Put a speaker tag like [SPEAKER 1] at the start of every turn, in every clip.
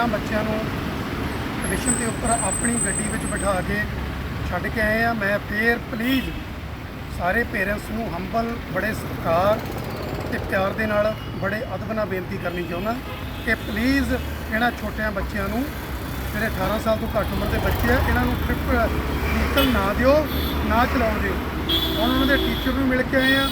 [SPEAKER 1] ਇਹਨਾਂ ਬੱਚਿਆਂ ਨੂੰ ਸਟੇਸ਼ਨ ਦੇ ਉੱਪਰ ਆਪਣੀ ਗੱਡੀ ਵਿੱਚ ਬਿਠਾ ਕੇ ਛੱਡ ਕੇ ਆਏ ਆ। ਮੈਂ ਫੇਰ ਪਲੀਜ਼ ਸਾਰੇ ਪੇਰੈਂਟਸ ਨੂੰ ਹੰਬਲ ਬੜੇ ਸਤਿਕਾਰ ਤੇ ਪਿਆਰ ਦੇ ਨਾਲ ਬੜੇ ਅਦਬ ਨਾਲ ਬੇਨਤੀ ਕਰਨੀ ਚਾਹੁੰਦਾ ਕਿ ਪਲੀਜ਼ ਇਹਨਾਂ ਛੋਟਿਆਂ ਬੱਚਿਆਂ ਨੂੰ, ਜਿਹੜੇ 18 ਸਾਲ ਤੋਂ ਘੱਟ ਉਮਰ ਦੇ ਬੱਚੇ ਆ, ਇਹਨਾਂ ਨੂੰ ਟ੍ਰਿਪ ਵਹੀਕਲ ਨਾ ਦਿਓ, ਨਾ ਚਲਾਉਣ ਦਿਓ। ਹੁਣ ਉਹਨਾਂ ਦੇ ਟੀਚਰ ਨੂੰ ਮਿਲ ਕੇ ਆਏ ਆ।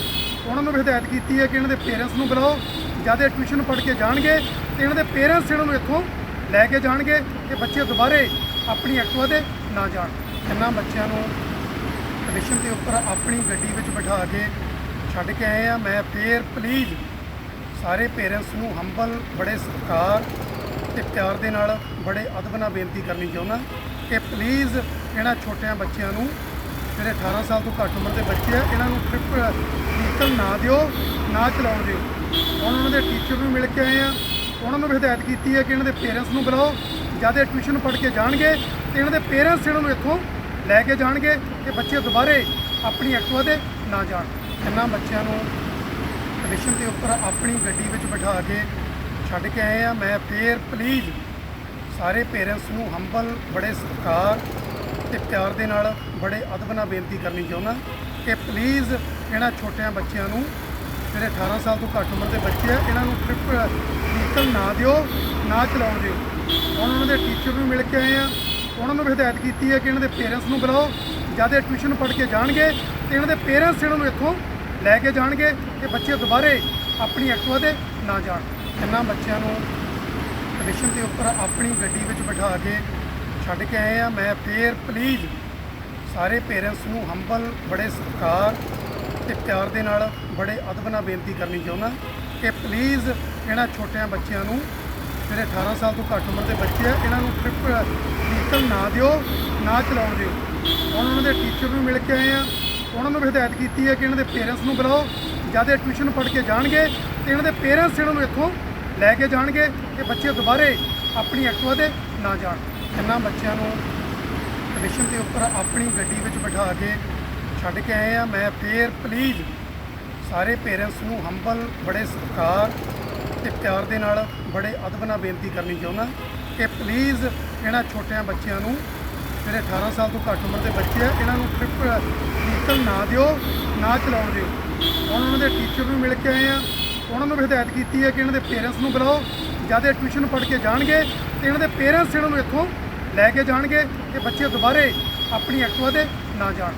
[SPEAKER 1] ਉਹਨਾਂ ਨੂੰ ਵੀ ਹਦਾਇਤ ਕੀਤੀ ਹੈ ਕਿ ਇਹਨਾਂ ਦੇ ਪੇਰੈਂਟਸ ਨੂੰ ਬੁਲਾਓ। ਜਦ ਇਹ ਟਿਊਸ਼ਨ ਪੜ੍ਹ ਕੇ ਜਾਣਗੇ ਤੇ ਇਹਨਾਂ ਦੇ ਪੇਰੈਂਟਸ ਇਹਨਾਂ ਨੂੰ ਇੱਥੋਂ ਲੈ ਕੇ ਜਾਣਗੇ ਕਿ ਬੱਚੇ ਦੁਬਾਰੇ ਆਪਣੀ ਐਕਟਿਵਾ ਤੇ ਨਾ ਜਾਣ। ਇਹਨਾਂ ਬੱਚਿਆਂ ਨੂੰ ਸਟੇਸ਼ਨ ਦੇ ਉੱਪਰ ਆਪਣੀ ਗੱਡੀ ਵਿੱਚ ਬਿਠਾ ਕੇ ਛੱਡ ਕੇ ਆਏ ਆ। ਮੈਂ ਫੇਰ ਪਲੀਜ਼ ਸਾਰੇ ਪੇਰੈਂਟਸ ਨੂੰ ਹੰਬਲ ਬੜੇ ਸਤਿਕਾਰ ਤੇ ਪਿਆਰ ਦੇ ਨਾਲ ਬੜੇ ਅਦਬ ਨਾਲ ਬੇਨਤੀ ਕਰਨੀ ਚਾਹੁੰਦਾ ਕਿ ਪਲੀਜ਼ ਇਹਨਾਂ ਛੋਟਿਆਂ ਬੱਚਿਆਂ ਨੂੰ, ਜਿਹੜੇ 18 ਸਾਲ ਤੋਂ ਘੱਟ ਉਮਰ ਦੇ ਬੱਚੇ ਆ, ਇਹਨਾਂ ਨੂੰ ਟ੍ਰਿਪ ਵਹੀਕਲ ਨਾ ਦਿਓ, ਨਾ ਚਲਾਉਣ ਦਿਓ। ਹੁਣ ਉਹਨਾਂ ਦੇ ਟੀਚਰ ਨੂੰ ਮਿਲ ਕੇ ਆਏ ਆ। ਉਹਨਾਂ ਨੂੰ ਵੀ ਹਦਾਇਤ ਕੀਤੀ ਹੈ ਕਿ ਇਹਨਾਂ ਦੇ ਪੇਰੈਂਟਸ ਨੂੰ ਬੁਲਾਓ ਜਦ ਇਹ ਟਿਊਸ਼ਨ ਪੜ੍ਹ ਕੇ ਜਾਣਗੇ ਤੇ ਇਹਨਾਂ ਦੇ ਪੇਰੈਂਟਸ ਇਹਨਾਂ ਨੂੰ ਇੱਥੋਂ ਲੈ ਕੇ ਜਾਣਗੇ ਕਿ ਬੱਚੇ ਦੁਬਾਰੇ ਆਪਣੀ ਐਕਟਿਵਾ ਤੇ ਨਾ ਜਾਣ। ਇਹਨਾਂ ਬੱਚਿਆਂ ਨੂੰ ਸਟੇਸ਼ਨ ਦੇ ਉੱਪਰ ਆਪਣੀ ਗੱਡੀ ਵਿੱਚ ਬਿਠਾ ਕੇ ਛੱਡ ਕੇ ਆਏ ਆ। ਮੈਂ ਫੇਰ ਪਲੀਜ਼ ਸਾਰੇ ਪੇਰੈਂਟਸ ਨੂੰ ਹੰਬਲ ਬੜੇ ਸਤਿਕਾਰ ਤੇ ਪਿਆਰ ਦੇ ਨਾਲ ਬੜੇ ਅਦਬ ਨਾਲ ਬੇਨਤੀ ਕਰਨੀ ਚਾਹੁੰਦਾ ਕਿ ਪਲੀਜ਼ ਇਹਨਾਂ ਛੋਟਿਆਂ ਬੱਚਿਆਂ ਨੂੰ ਜਿਹੜੇ 18 ਸਾਲ ਤੋਂ ਘੱਟ ਉਮਰ ਦੇ ਬੱਚੇ ਆ, ਇਹਨਾਂ ਨੂੰ ਟ੍ਰਿਪ ਵਹੀਕਲ ਨਾ ਦਿਓ, ਨਾ ਚਲਾਉਣ ਦਿਓ। ਹੁਣ ਉਹਨਾਂ ਦੇ ਟੀਚਰ ਨੂੰ ਮਿਲ ਕੇ ਆਏ ਆ। ਉਹਨਾਂ ਨੂੰ ਵੀ ਹਦਾਇਤ ਕੀਤੀ ਹੈ ਕਿ ਇਹਨਾਂ ਦੇ ਪੇਰੈਂਟਸ ਨੂੰ ਬੁਲਾਓ, ਜਦ ਇਹ ਟਿਊਸ਼ਨ ਪੜ੍ਹ ਕੇ ਜਾਣਗੇ, ਤੇ ਇਹਨਾਂ ਦੇ ਪੇਰੈਂਟਸ ਇਹਨਾਂ ਨੂੰ ਇੱਥੋਂ ਲੈ ਕੇ ਜਾਣਗੇ ਕਿ ਬੱਚੇ ਦੁਬਾਰੇ ਆਪਣੀ ਐਕਟਿਵਾ ਤੇ ਨਾ ਜਾਣ। ਇਹਨਾਂ ਬੱਚਿਆਂ ਨੂੰ ਸਟੇਸ਼ਨ ਦੇ ਉੱਪਰ ਆਪਣੀ ਗੱਡੀ ਵਿੱਚ ਬਿਠਾ ਕੇ ਛੱਡ ਕੇ ਆਏ ਆ। ਮੈਂ ਫੇਰ ਪਲੀਜ਼ ਸਾਰੇ ਪੇਰੈਂਟਸ ਨੂੰ ਹੰਬਲ ਬੜੇ ਸਤਿਕਾਰ ਤੇ ਪਿਆਰ ਦੇ ਨਾਲ ਬੜੇ ਅਦਬ ਨਾਲ ਬੇਨਤੀ ਕਰਨੀ ਚਾਹੁੰਦਾ ਕਿ ਪਲੀਜ਼ ਇਹਨਾਂ ਛੋਟਿਆਂ ਬੱਚਿਆਂ ਨੂੰ, ਜਿਹੜੇ 18 ਸਾਲ ਤੋਂ ਘੱਟ ਉਮਰ ਦੇ ਬੱਚੇ ਆ, ਇਹਨਾਂ ਨੂੰ ਟ੍ਰਿਪ ਵਹੀਕਲ ਨਾ ਦਿਓ, ਨਾ ਚਲਾਉਣ ਦਿਓ। ਹੁਣ ਉਹਨਾਂ ਦੇ ਟੀਚਰ ਨੂੰ ਮਿਲ ਕੇ ਆਏ ਆ, ਉਹਨਾਂ ਨੂੰ ਵੀ ਹਦਾਇਤ ਕੀਤੀ ਹੈ ਕਿ ਇਹਨਾਂ ਦੇ ਪੇਰੈਂਟਸ ਨੂੰ ਬੁਲਾਓ, ਜਦ ਇਹ ਟਿਊਸ਼ਨ ਪੜ੍ਹ ਕੇ ਜਾਣਗੇ, ਤੇ ਇਹਨਾਂ ਦੇ ਪੇਰੈਂਟਸ ਇਹਨਾਂ ਨੂੰ ਇੱਥੋਂ ਲੈ ਕੇ ਜਾਣਗੇ ਕਿ ਬੱਚੇ ਦੁਬਾਰੇ ਆਪਣੀ ਐਕਟਿਵਾ ਤੇ ਨਾ ਜਾਣ। ਇਹਨਾਂ ਬੱਚਿਆਂ ਨੂੰ ਸਟੇਸ਼ਨ ਦੇ ਉੱਪਰ ਆਪਣੀ ਗੱਡੀ ਵਿੱਚ ਬਿਠਾ ਕੇ ਛੱਡ ਕੇ ਆਏ ਆ ਮੈਂ ਫੇਰ ਪਲੀਜ਼ ਸਾਰੇ ਪੇਰੈਂਟਸ ਨੂੰ ਹੰਬਲ ਬੜੇ ਸਤਿਕਾਰ ਤੇ ਪਿਆਰ ਦੇ ਨਾਲ ਬੜੇ ਅਦਬ ਨਾਲ ਬੇਨਤੀ ਕਰਨੀ ਚਾਹੁੰਦਾ ਕਿ ਪਲੀਜ਼ ਇਹਨਾਂ ਛੋਟਿਆਂ ਬੱਚਿਆਂ ਨੂੰ, ਜਿਹੜੇ 18 ਸਾਲ ਤੋਂ ਘੱਟ ਉਮਰ ਦੇ ਬੱਚੇ ਆ, ਇਹਨਾਂ ਨੂੰ ਟ੍ਰਿਪ ਵਹੀਕਲ ਨਾ ਦਿਓ, ਨਾ ਚਲਾਉਣ ਦਿਓ। ਹੁਣ ਉਹਨਾਂ ਦੇ ਟੀਚਰ ਨੂੰ ਮਿਲ ਕੇ ਆਏ ਆ ਉਹਨਾਂ ਨੂੰ ਵੀ ਹਦਾਇਤ ਕੀਤੀ ਹੈ ਕਿ ਇਹਨਾਂ ਦੇ ਪੇਰੈਂਟਸ ਨੂੰ ਬੁਲਾਓ। ਜਦ ਇਹ ਟਿਊਸ਼ਨ ਪੜ੍ਹ ਕੇ ਜਾਣਗੇ ਤੇ ਇਹਨਾਂ ਦੇ ਪੇਰੈਂਟਸ ਇਹਨਾਂ ਨੂੰ ਇੱਥੋਂ ਲੈ ਕੇ ਜਾਣਗੇ ਕਿ ਬੱਚੇ ਦੁਬਾਰੇ ਆਪਣੀ ਐਕਟਿਵਾ ਤੇ ਨਾ ਜਾਣ।